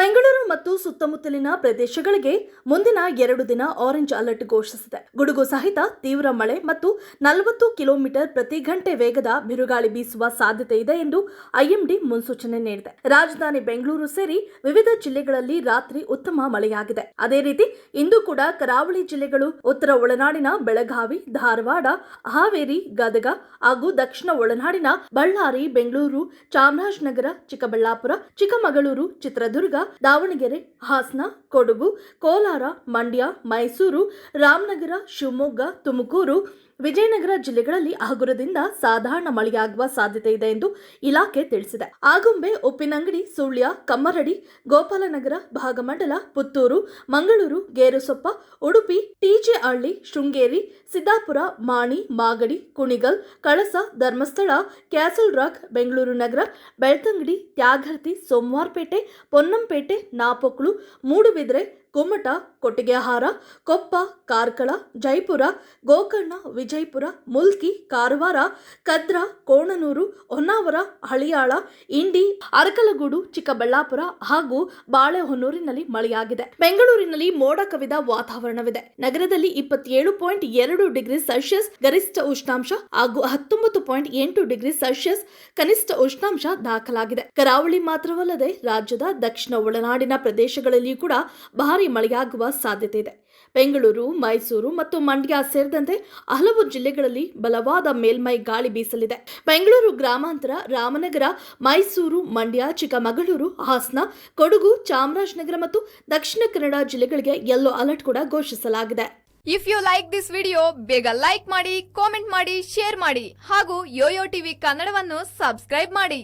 Bengaluru ಮತ್ತು ಸುತ್ತಮುತ್ತಲಿನ ಪ್ರದೇಶಗಳಿಗೆ ಮುಂದಿನ ಎರಡು ದಿನ ಆರೆಂಜ್ ಅಲರ್ಟ್ ಘೋಷಿಸಿದೆ. ಗುಡುಗು ಸಹಿತ ತೀವ್ರ ಮಳೆ ಮತ್ತು ನಲವತ್ತು ಕಿಲೋಮೀಟರ್ ಪ್ರತಿ ಗಂಟೆ ವೇಗದ ಬಿರುಗಾಳಿ ಬೀಸುವ ಸಾಧ್ಯತೆ ಇದೆ ಎಂದು ಐಎಂಡಿ ಮುನ್ಸೂಚನೆ ನೀಡಿದೆ. ರಾಜಧಾನಿ ಬೆಂಗಳೂರು ಸೇರಿ ವಿವಿಧ ಜಿಲ್ಲೆಗಳಲ್ಲಿ ರಾತ್ರಿ ಉತ್ತಮ ಮಳೆಯಾಗಿದೆ. ಅದೇ ರೀತಿ ಇಂದು ಕೂಡ ಕರಾವಳಿ ಜಿಲ್ಲೆಗಳು ಉತ್ತರ ಒಳನಾಡಿನ ಬೆಳಗಾವಿ, ಧಾರವಾಡ, ಹಾವೇರಿ, ಗದಗ ಹಾಗೂ ದಕ್ಷಿಣ ಒಳನಾಡಿನ ಬಳ್ಳಾರಿ, ಬೆಂಗಳೂರು, ಚಾಮರಾಜನಗರ, ಚಿಕ್ಕಬಳ್ಳಾಪುರ, ಚಿಕ್ಕಮಗಳೂರು, ಚಿತ್ರದುರ್ಗ ದಾವಣಗೆರೆ ಹಾಸನ ಕೊಡಗು ಕೋಲಾರ ಮಂಡ್ಯ ಮೈಸೂರು ರಾಮನಗರ ಶಿವಮೊಗ್ಗ ತುಮಕೂರು ವಿಜಯನಗರ ಜಿಲ್ಲೆಗಳಲ್ಲಿ ಹಗುರದಿಂದ ಸಾಧಾರಣ ಮಳೆಯಾಗುವ ಸಾಧ್ಯತೆ ಇದೆ ಎಂದು ಇಲಾಖೆ ತಿಳಿಸಿದೆ. ಆಗುಂಬೆ, ಉಪ್ಪಿನಂಗಡಿ, ಸುಳ್ಯ, ಕಮ್ಮರಡಿ, ಗೋಪಾಲನಗರ, ಭಾಗಮಂಡಲ, ಪುತ್ತೂರು, ಮಂಗಳೂರು, ಗೇರುಸೊಪ್ಪ, ಉಡುಪಿ ಟಿಜೆಹಳ್ಳಿ ಶೃಂಗೇರಿ, ಸಿದ್ದಾಪುರ, ಮಾಣಿ, ಮಾಗಡಿ, ಕುಣಿಗಲ್, ಕಳಸ, ಧರ್ಮಸ್ಥಳ, ಕ್ಯಾಸಲ್ ರಾಕ್, ಬೆಂಗಳೂರು ನಗರ, ಬೆಳ್ತಂಗಡಿ, ತ್ಯಾಗರ್ತಿ, ಸೋಮವಾರಪೇಟೆ, ಪೊನ್ನಂಪೇಟೆ, ನಾಪೊಕ್ಳು, ಮೂಡುಬಿದ್ರೆ ಕುಮಟ ಕೊಟ್ಟಿಗೆಹಾರ, ಕೊಪ್ಪ, ಕಾರ್ಕಳ, ಜೈಪುರ, ಗೋಕರ್ಣ ವಿಜಯಪುರ, ಮುಲ್ಕಿ, ಕಾರವಾರ, ಕದ್ರ, ಕೋಣನೂರು, ಹೊನ್ನಾವರ, ಹಳಿಯಾಳ, ಇಂಡಿ, ಅರಕಲಗೂಡು, ಚಿಕ್ಕಬಳ್ಳಾಪುರ ಹಾಗೂ ಬಾಳೆಹೊನ್ನೂರಿನಲ್ಲಿ ಮಳೆಯಾಗಿದೆ. ಬೆಂಗಳೂರಿನಲ್ಲಿ ಮೋಡ ಕವಿದ ವಾತಾವರಣವಿದೆ. ನಗರದಲ್ಲಿ ಇಪ್ಪತ್ತೇಳು ಪಾಯಿಂಟ್ ಎರಡು ಡಿಗ್ರಿ ಸೆಲ್ಸಿಯಸ್ ಗರಿಷ್ಠ ಉಷ್ಣಾಂಶ ಹಾಗೂ ಹತ್ತೊಂಬತ್ತು ಪಾಯಿಂಟ್ ಎಂಟು ಡಿಗ್ರಿ ಸೆಲ್ಸಿಯಸ್ ಕನಿಷ್ಠ ಉಷ್ಣಾಂಶ ದಾಖಲಾಗಿದೆ. ಕರಾವಳಿ ಮಾತ್ರವಲ್ಲದೆ ರಾಜ್ಯದ ದಕ್ಷಿಣ ಒಳನಾಡಿನ ಪ್ರದೇಶಗಳಲ್ಲಿಯೂ ಕೂಡ ಭಾರಿ ಮಳೆಯಾಗುವ ಸಾಧ್ಯತೆ ಇದೆ. ಬೆಂಗಳೂರು, ಮೈಸೂರು ಮತ್ತು ಮಂಡ್ಯ ಸೇರಿದಂತೆ ಹಲವು ಜಿಲ್ಲೆಗಳಲ್ಲಿ ಬಲವಾದ ಮೇಲ್ಮೈ ಗಾಳಿ ಬೀಸಲಿದೆ. ಬೆಂಗಳೂರು ಗ್ರಾಮಾಂತರ, ರಾಮನಗರ, ಮೈಸೂರು, ಮಂಡ್ಯ, ಚಿಕ್ಕಮಗಳೂರು, ಹಾಸನ, ಕೊಡಗು, ಚಾಮರಾಜನಗರ ಮತ್ತು ದಕ್ಷಿಣ ಕನ್ನಡ ಜಿಲ್ಲೆಗಳಿಗೆ ಯೆಲ್ಲೋ ಅಲರ್ಟ್ ಕೂಡ ಘೋಷಿಸಲಾಗಿದೆ. If you like this video ಬೇಗ ಲೈಕ್ ಮಾಡಿ ಕಾಮೆಂಟ್ ಮಾಡಿ ಶೇರ್ ಮಾಡಿ ಹಾಗೂ ಯೋಯೋ ಟಿವಿ ಕನ್ನಡವನ್ನು ಸಬ್ಸ್ಕ್ರೈಬ್ ಮಾಡಿ.